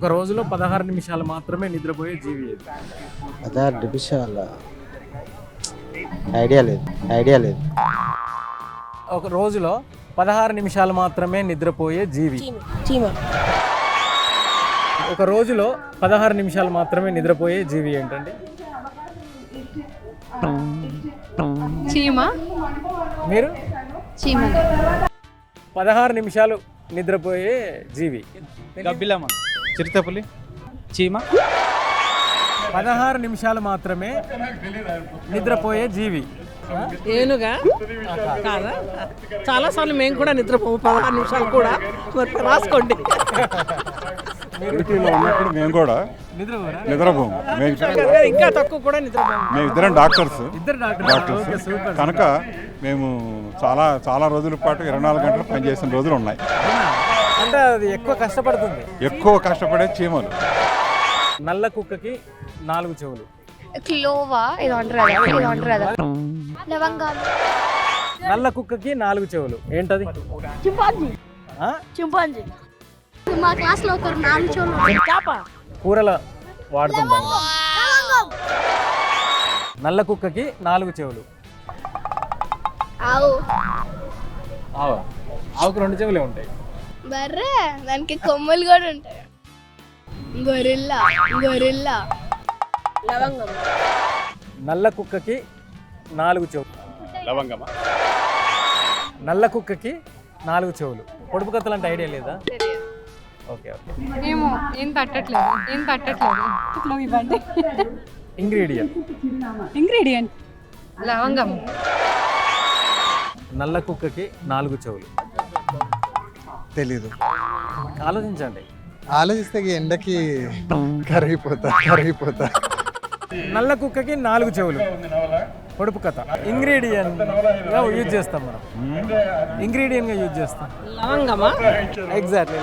ఒక రోజులో పదహారు నిమిషాలు మాత్రమే నిద్రపోయే జీవి పదహారు నిమిషాల? ఐడియా లేదు ఐడియా లేదు. ఒక రోజులో పదహారు నిమిషాలు మాత్రమే నిద్రపోయే జీవి. చీమ. ఒక రోజులో పదహారు నిమిషాలు మాత్రమే నిద్రపోయే జీవి ఏంటండి? చీమ. మీరు? చీమ. పదహారు నిమిషాలు నిద్రపోయే జీవి. గబ్బిలమ్మ. చిరుతపులి చీమ. పదహారు నిమిషాలు మాత్రమే నిద్రపోయే జీవి. ఏనుగా? కాదా? చాలాసార్లు మేము కూడా నిద్రపోము పదహారు నిమిషాలు కూడా. మరి రాసుకోండి. డ్యూటీలో ఉన్నప్పుడు మేము కూడా నిద్రపోము. ఇంకా తక్కువ కూడా నిద్రపోము. మేము ఇద్దరం డాక్టర్స్. డాక్టర్స్. కనుక మేము చాలా చాలా రోజుల పాటు ఇరవై నాలుగు గంటలు పనిచేసిన రోజులు ఉన్నాయి. అంటే అది ఎక్కువ కష్టపడుతుంది. ఎక్కువ కష్టపడే చీమలు. నల్ల కుక్కకి నాలుగు చెవులు. క్లోవా? ఇది అంటారు కదా ఇది అంటారు కదా లవంగాలు. నల్ల కుక్కకి నాలుగు చెవులు. ఏంటది? చింపాంజీ. ఆ? చింపాంజీ. మా క్లాస్లో ఒకరు నాలుగు చెవులు. చేప. కూరల వాడుతుందండి నల్ల కుక్కకి నాలుగు చెవులు. ఆవు. ఆవు? ఆవుకు రెండు చెవులే ఉంటాయి. బర్రె? దానికి కొమ్మలు కూడా ఉంటాయి. Gorilla gorilla. లవంగం నల్ల కుక్కకి నాలుగు చెవులు. లవంగమా? నల్ల కుక్కకి నాలుగు చెవులు. పొడుపు కథలు అంటే ఐడియా లేదా? Okay okay. ఏమో ఏం తట్టట్లేదు ఏం తట్టట్లేదు. ఇట్లా ఇవ్వండి. ఇంగ్రీడియంట్ ఇంగ్రీడియంట్ లవంగం. నల్ల కుక్కకి నాలుగు చెవులు. తెలీదు. ఆలోచించండి. ఆలోచిస్తే ఈ ఎండకి కరిగిపోతా కరిగిపోతా. నల్ల కుక్కకి నాలుగు చెవులు. పొడుపు కథ. ఇంగ్రీడియంట్గా యూజ్ చేస్తాం మనం. ఇంగ్రీడియంట్గా యూజ్ చేస్తాం. లవంగమా? ఎగ్జాక్ట్లీ